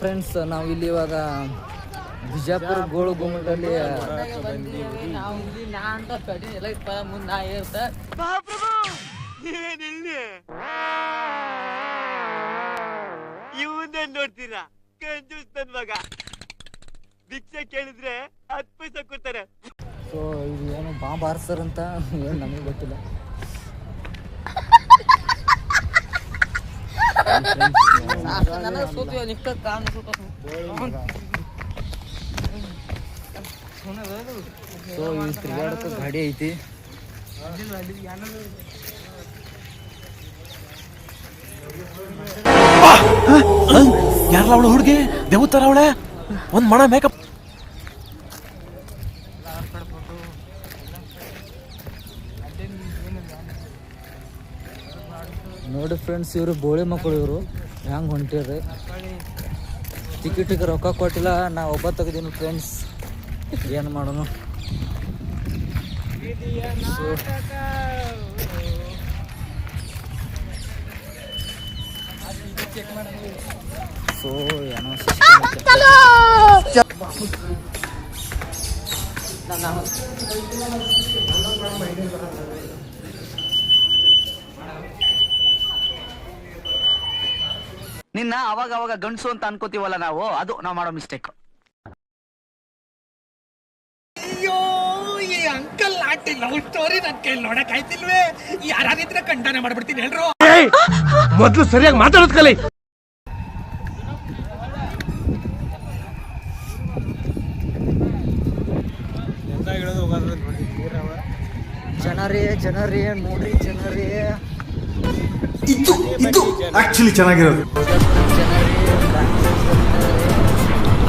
Friends ನಾವು ಇಲ್ಲಿ ಇವಾಗ ಬಿಜಾಪುರ ಗೋಳು ಗುಮ್ಮಟಲ್ಲಿ ಇವನ್ನೇ ನೋಡ್ತೀರಾ ಕಂಜೂಸ್ ನನ್ ಮಗ ಭಿಕ್ಷೆ ಕೇಳಿದ್ರೆ ಹತ್ತು ಪೈಸೆ ಕೊಡ್ತಾರೆ ಸೊ ಇದು ಏನು ಬಾಂಬ್ ಅಂತ ಏನು ನಮಗೆ ಗೊತ್ತಿಲ್ಲ. ನನಗೆ ಸೂತು ನಿಕ್ಕ ಕಾಣ ಸೂತ ಸೊ ಈ ತಿರುಗಾಡಕ್ಕೆ ಗಾಡಿ ಐತಿ ಯಾರಲ್ಲ ಅವಳು ಹುಡುಗಿ? ದೇವತ್ತಾರ ಅವಳೆ? ಒಂದ್ ಮಣ ಮೇಕಪ್ ನೋಡಿ ಫ್ರೆಂಡ್ಸ್ ಇವರು ಬೋಳಿ ಮಕ್ಕಳು ಇವರು. ಹೆಂಗೆ ಹೊಂಟಿರ್ರಿ? ಟಿಕೆಟಿಗೆ ರೊಕ್ಕ ಕೊಟ್ಟಿಲ್ಲ, ನಾ ಒಬ್ಬ ತೆಗ್ದೀನಿ ಫ್ರೆಂಡ್ಸ್ ಏನು ಮಾಡೋಣ ಸೊ ಏನೋ system ಐತೆ. ನಿನ್ನ ಅವಾಗ ಅವಾಗ ಗಂಡಸು ಅಂತ ಅನ್ಕೋತೀವಲ್ಲ ನಾವು ಅದು ನಾವು ಮಾಡೋ ಮಿಸ್ಟೇಕ್ ಅಯ್ಯೋ ಈ ಅಂಕಲ್ ಆಂಟಿ ಲವ್ ಸ್ಟೋರಿ ನನ್ ಕೈಲಿ ನೋಡಕ್ ಆಯ್ತಿಲ್ವೇ? ಯಾರಿದ್ರೆ ಖಂಡನೆ ಮಾಡ್ಬಿಡ್ತೀನಿ ಹೇಳ್ರು. ಮೊದ್ಲು ಸರಿಯಾಗಿ ಮಾತಾಡೋದ್ ಕಲಿ. ಜನರೇ ಜನರೇ ನೋಡ್ರಿ ಜನರೇ. ಆಕ್ಚುಲಿ ಚೆನ್ನಾಗಿರೋದು.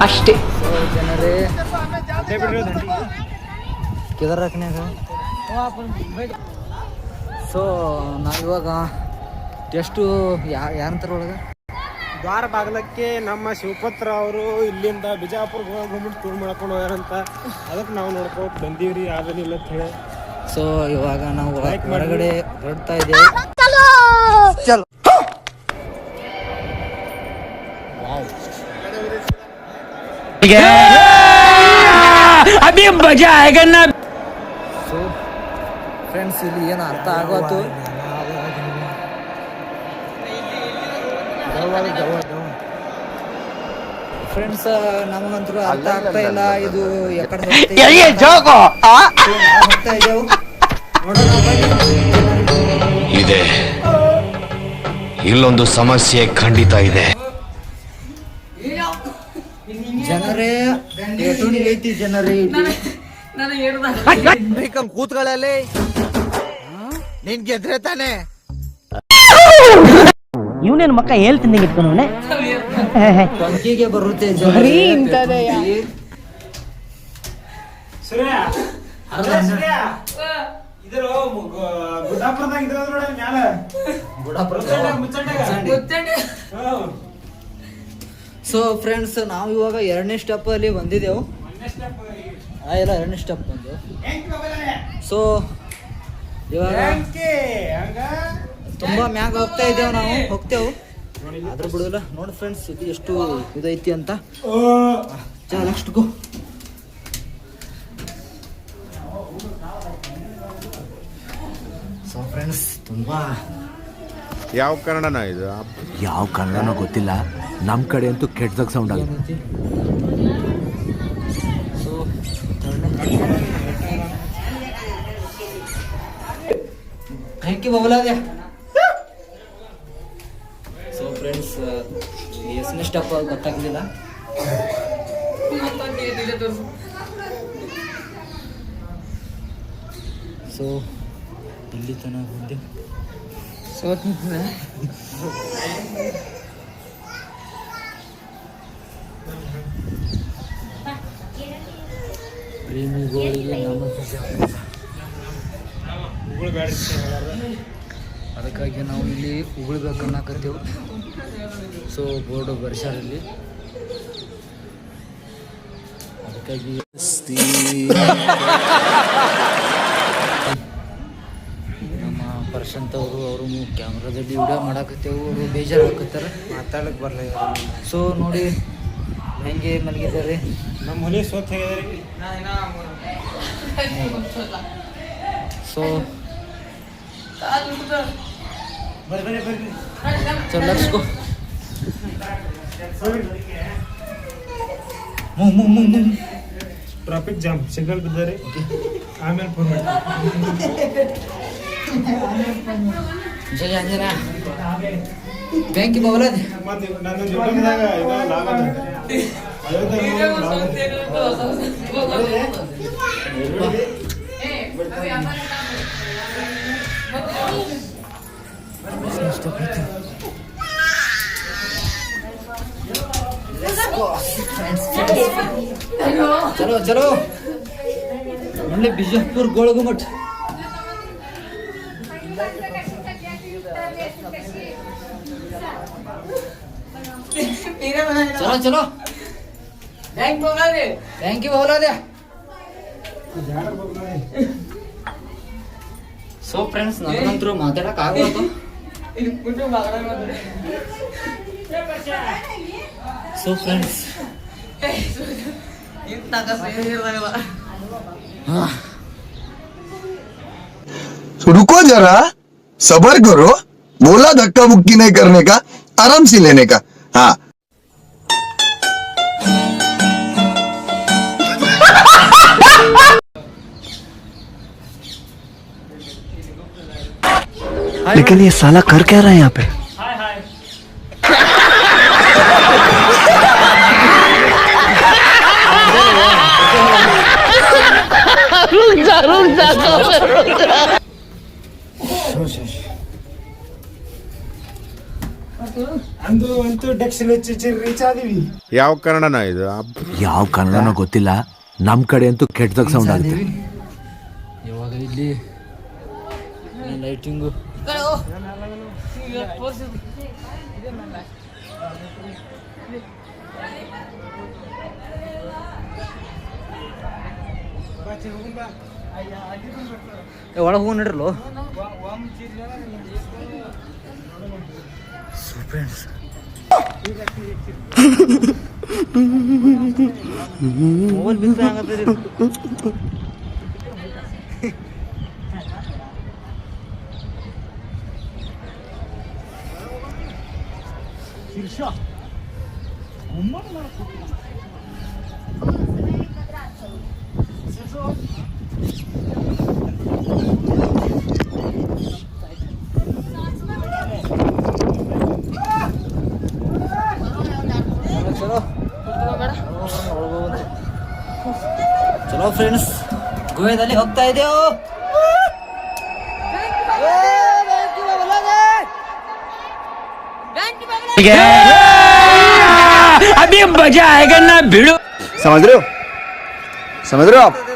ಅಷ್ಟೇ. ಸೊ ಜನರೇ ಕೇದಾರಕನ್ಯಾಗ ಸೊ ನಾವಿವಾಗ ಎಷ್ಟು ಯಾ ಯಾರಂತಾರ ಒಳಗೆ? ದ್ವಾರ ಬಾಗ್ಲಕ್ಕೆ ನಮ್ಮ ಶಿವಪತ್ರ ಅವರು ಇಲ್ಲಿಂದ ಬಿಜಾಪುರ ಹೋಗ್ಬಿಟ್ಟು ಟೂರ್ ಮಾಡ್ಕೊಂಡು ಹೋಗ್ಯಾರಂತ ಅದಕ್ಕೆ ನಾವು ನೋಡ್ಕೊಂಡು ಬಂದೀವ್ರಿ ಆಗಲಿಲ್ಲ ಅಂತ ಹೇಳಿ. ಸೊ ಇವಾಗ ನಾವು ಹೊರಗಡೆ ಹೊರಡ್ತಾ ಇದ್ದೇವೆ. ಅಭಿ ಮಜಾ ಆಯ್ಗನ್ನ ಸೊ ಫ್ರೆಂಡ್ಸ್ ಇಲ್ಲಿ ಏನು ಅರ್ಥ ಆಗೋತು? ಫ್ರೆಂಡ್ಸ್ ನಮಗಂತೂ ಅರ್ಥ ಆಗ್ತಾ ಇಲ್ಲ. ಇದು ಎಕಡೆ ಹೋಗ್ತಾ ಇದ್ದೇವೆ. ನೋಡೋಣ ಇದೆ. ಇಲ್ಲೊಂದು ಸಮಸ್ಯೆ ಖಂಡಿತ ಇದೆ. ಜನರೇ ಐತಿ ಜನರೇ ಕೂತ್ಗಳಲ್ಲಿ ನಿನ್ ಗೆದ್ರೆ ತಾನೆ. ಇವನೇನು ಮಕ್ಕ ಹೇಳ್ತೀನಿ ಇಟ್ಕೊಂಡವನೆ ಟೊಂಕಿಗೆ ಬರುತ್ತೆ ಜನರೇ. ಟೊಂಕಿ. ಇದ್ರ ಗುಡ್ಡಾಪುರದಾಗ ಇದ್ರ ನೋಡಿ ಮ್ಯಾಲ. ಸೊ ಫ್ರೆಂಡ್ಸ್ ನಾವು ಇವಾಗ ಎರಡನೇ ಸ್ಟೆಪ್ ಅಲ್ಲಿ ಬಂದಿದ್ದೆವು. ಇಲ್ಲ ಎರಡನೇ ಸ್ಟೆಪ್ ಬಂದು ಸೊ ಇವಾಗ ತುಂಬಾ ಮ್ಯಾಗ ಹೋಗ್ತಾ ಇದ್ದೇವೆ ನಾವು ಹೋಗ್ತೇವೆ. ಆದ್ರೂ ಬಿಡುದಿಲ್ಲ ನೋಡಿ ಫ್ರೆಂಡ್ಸ್ ಇದು ಎಷ್ಟು ಇದೈತಿ ಅಂತ. ಚಾ ನೆಕ್ಸ್ಟ್ ಗೋ ಸೊ ಫ್ರೆಂಡ್ಸ್ ತುಂಬಾ ಯಾವ ಕನ್ನಡನ ಇದು? ಯಾವ ಕನ್ನಡನೋ ಗೊತ್ತಿಲ್ಲ. ನಮ್ ಕಡೆ ಅಂತೂ ಕೆಟ್ಟದಾಗ ಸೌಂಡ್ ಆಗುತ್ತೆ ಏನೈತಿ ಸೊ ಥ್ಯಾಂಕ್ ಯು ಬಬಲಾದೆ ಸೊ ಫ್ರೆಂಡ್ಸ್ ಎಷ್ಟನೇ ಸ್ಟೆಪ್ ಗೊತ್ತಾಗಲಿಲ್ಲ. ಸೊ ಇಲ್ಲಿ ತನಕ ಬಂದೆ? ಸೋತ್ ಪ್ರೇಮಿಗಳಿಗೆ ನಮ್ಮ ಅದಕ್ಕಾಗಿ ನಾವು ಇಲ್ಲಿ ಉಗುಳ್ಬೇಕು ಅನ್ನಕತ್ತೇವು. ಸೊ ಬೋರ್ಡು ಬರ್ಸ್ಯಾರ ಇಲ್ಲಿ ಅದಕ್ಕಾಗಿ ನಮ್ಮ ಅಂತ ಅವರು ಅವರು ಕ್ಯಾಮ್ರಾದಲ್ಲಿ ವಿಡಿಯೋ ಮಾಡಾಕತ್ತೇವು ಅವರು ಬೇಜಾರು ಹಾಕತ್ತಾರ ಮಾತಾಡಕ್ ಬರ್ಲ ಸೊ ನೋಡಿ ಹೆಂಗೆ ಮಲಗಿದ್ದಾರೆ? ನಮ್ಮ ಮನೆ ಸ್ವಚ್ಛ ಆಗ್ಯದ್ರಿ ಸೊ ಟ್ರಾಫಿಕ್ ಜಾಮ್ ಸಿಗ್ನಲ್ ಬಿದ್ದಾರೆ ಆಮೇಲೆ ಫೋನ್ ಮಾಡಿ ಜಯ ಆಂಜನೇಯ ಬ್ಯಾಂಕಿ ಬವಲದೆ ಮತ್ತೆ ನನ್ನ ಜೀವನದಾಗ ಇದು ಲಾಭ ಅದ. ಅಯೋಧ್ಯೆ ಲಾಭ ಅದ. ಚಲೋ ಚಲೋ ಒಳ್ಳೆ ಬಿಜಾಪುರ್ ಗೋಳಗುಮಠ ಚಲೋ ಚಲೋ ಥ್ಯಾಂಕ್ ಯು ಬವಲದೆ ಸೊ ಫ್ರೆಂಡ್ಸ್ ನನಗಂತರೂ ಮಾತಾಡಕ್ ಆಗಬಾರ್ದು ಸೊ ಫ್ರೆಂಡ್ಸ್ रुको जरा सबर करो बोला धक्का मुक्की नहीं करने का आराम से लेने का हाँ लेकिन ये साला कर क्या रहा है यहाँ पे ಅಂದು ಅಂತೂ ಡೆಕ್ಸಿಲ್ ಹಚ್ಚಿ ರೀಚ್ ಆದಿವಿ ಯಾವ ಕನ್ನಡನ ಇದು ಅಬ್ಬ್. ಯಾವ ಕನ್ನಡನೋ ಗೊತ್ತಿಲ್ಲ ನಮ್ ಕಡೆ ಅಂತೂ ಕೆಟ್ಟದಾಗ ಸೌಂಡ್ ಆಗುತ್ತೆ ಇವಾಗ ಇಲ್ಲಿ ಲೈಟಿಂಗು ಒಳಗೆ ಹೋಗಿ ನಡ್ರಲ್ಲೋ ಫ್ರೆಂಡ್ಸ್ ಮೊಬೈಲ್ ಬಿಲ್ ಆಗತ್ತೆ ಚಲೋ ಚಲೋ ಫ್ರೆಂಡ್ಸ್ ಗೋವಾದಲ್ಲಿ ಹೋಗ್ತಾ गया अभी मज़ा आएगा ना भिड़ो समझ रहे हो समझ रहे हो आप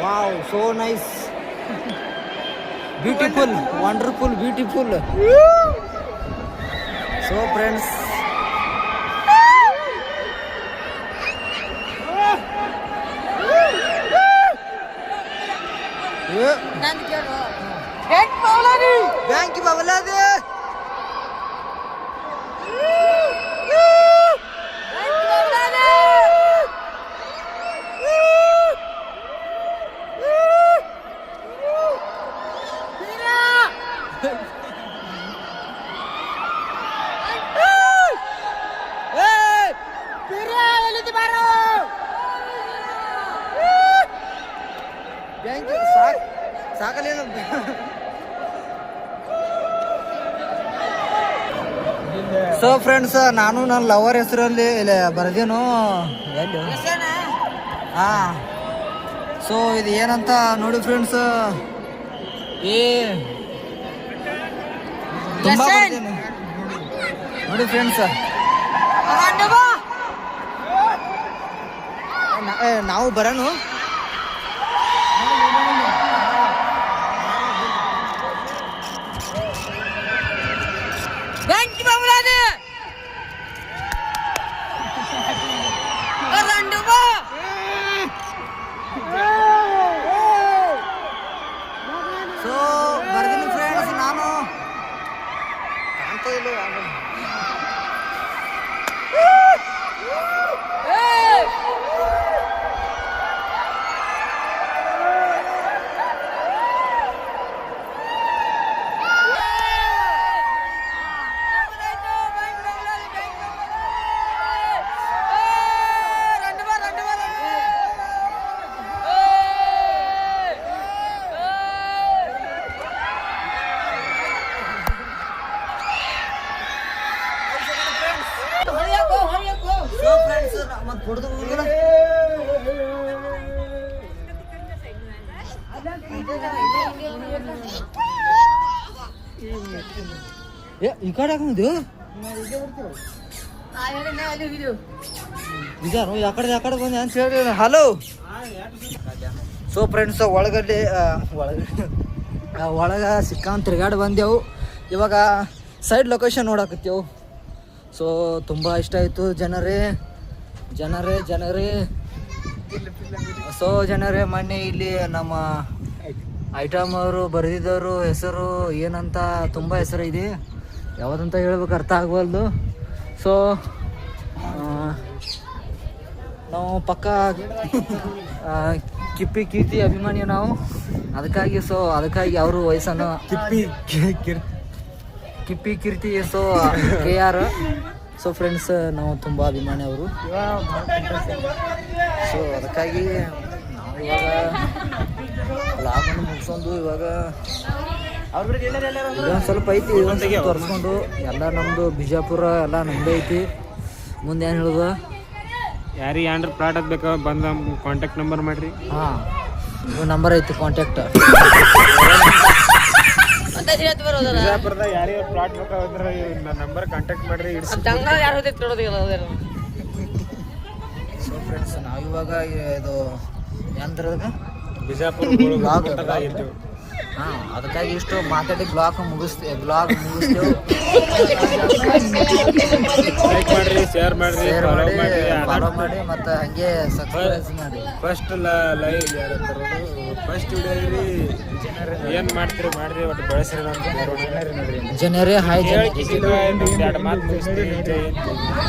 wow so nice beautiful wonderful beautiful so friends thank you బాబులాది ಸಾಕ್ ಸಾಕಲೇನು ಸೊ ಫ್ರೆಂಡ್ಸ್ ನಾನು ನನ್ನ ಲವರ್ ಹೆಸರಲ್ಲಿ ಇಲ್ಲ ಬರ್ದೇನು ಎಲ್ಲಿ? ಹಾ. ಸೊ ಇದು ಏನಂತ ನೋಡಿ ಫ್ರೆಂಡ್ಸ್ ಏ ತುಂಬಾ. ನೋಡಿ ಫ್ರೆಂಡ್ಸ್ ನಾವು ಬರೋಣ tôi lừa mình. ಕಡೆ ನಿಜಾನು ಯಾಕಡೆ ಯಾಕಡೆ ಬಂದೆ ಅಂತ ಹೇಳಿ ಹಲೋ ಸೊ ಫ್ರೆಂಡ್ಸ್ ಒಳಗಡೆ ಆ, ಒಳಗಡೆ ಆ, ಒಳಗ ಸಿಕ್ಕಾಂತ ತಿರ್ಗಾಡಿ ಬಂದೆವು. ಇವಾಗ ಸೈಡ್ ಲೊಕೇಶನ್ ನೋಡಾಕತ್ತೆವು. ಸೊ ತುಂಬ ಇಷ್ಟ ಆಯಿತು ಜನರೇ. ಜನರೇ ಜನರೇ. ಸೊ ಜನರೇ ಮೊನ್ನೆ ಇಲ್ಲಿ ನಮ್ಮ ಐಟಮ್ ಅವರು ಬರೆದಿದ್ದವರು ಹೆಸರು ಏನಂತ ತುಂಬ ಹೆಸರು ಇದೆ. ಯಾವುದಂತ ಹೇಳ್ಬೇಕು ಅರ್ಥ ಆಗವಲ್ದು. ಸೊ ನಾವು ಪಕ್ಕ ಕಿಪ್ಪಿ ಕೀರ್ತಿ ಅಭಿಮಾನಿ ನಾವು. ಅದಕ್ಕಾಗಿ ಸೊ ಅದಕ್ಕಾಗಿ ಅವರು ವಯಸ್ಸನ್ನು Kippi Kippi Keerthi so K R. So friends ನಾವು ತುಂಬ ಅಭಿಮಾನಿ ಅವರು. ಸೊ ಅದಕ್ಕಾಗಿ ನಾವು ಇವಾಗ ಲಾಭನ ಮುಗಿಸ್ಕೊಂಡು ಇವಾಗ ಇದೊಂದು ಸ್ವಲ್ಪ ಐತಿ ಇದೊಂದು ಸ್ವಲ್ಪ ತೋರಿಸ್ಕೊಂಡು. ಎಲ್ಲ ನಮ್ಮದು ಬಿಜಾಪುರ ಎಲ್ಲ ನಮ್ಮದೇ ಐತಿ. ಮುಂದೆ ಏನು ಹೇಳೋದು? ಯಾರಿಗೆ ಏನ್ರ ಪ್ಲಾಟ್ ಬೇಕಾ ಬಂದ ಕಾಂಟ್ಯಾಕ್ಟ್ ನಂಬರ್ ಮಾಡ್ರಿ. ಹಾಂ ಇದು ನಂಬರ್ ಐತಿ ಕಾಂಟ್ಯಾಕ್ಟ್ ಬಿಜಾಪುರದಾಗ ಯಾರಿಗೆ ಪ್ಲಾಟ್ ಬೇಕಾದ್ರೆ ನಂಬರ್ ಕಾಂಟ್ಯಾಕ್ಟ್ ಮಾಡ್ರಿ ಸೊ ಫ್ರೆಂಡ್ಸ್ ನಾವಿವಾಗ ಇದು ಏನಂದ್ರದಾಗ ಬಿಜಾಪುರ ಹಾಂ ಅದಕ್ಕಾಗಿ ಇಷ್ಟು ಮಾತಾಡಿ ಬ್ಲಾಕ್ ಮುಗಿಸ್ತೇವೆ ಬ್ಲಾಕ್ ಮುಗಿಸ್ತೇವೆ. ಲೈಕ್ ಮಾಡ್ರಿ ಶೇರ್ ಮಾಡ್ರಿ ಶೇರ್ ಮಾಡಿ ಫಾಲೋ ಮಾಡಿ ಮತ್ತು ಹಂಗೆ ಸಬ್ಸ್ಕ್ರೈಬ್ ಮಾಡಿ. ಫಸ್ಟ್ ಲೈವ್ ಫಸ್ಟ್ ವಿಡಿಯೋ ಏನು ಮಾಡ್ತೀರಿ ಮಾಡ್ರಿ ಒಟ್ಟು ಬೆಳೆಸ್ರಿ ಅಂತ ಜನರೇ ಹಾಯ್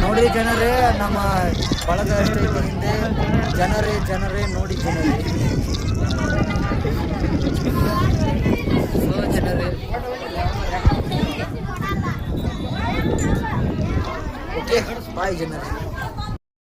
ನೋಡಿ ಜನರೇ ನಮ್ಮ ಬಳಗ ಎಷ್ಟೈತೆ ಹಿಂದೆ ಜನರೇ ಜನರೇ ನೋಡಿ ಜನರೇ. ಬಾಯ್ ಜನರೇ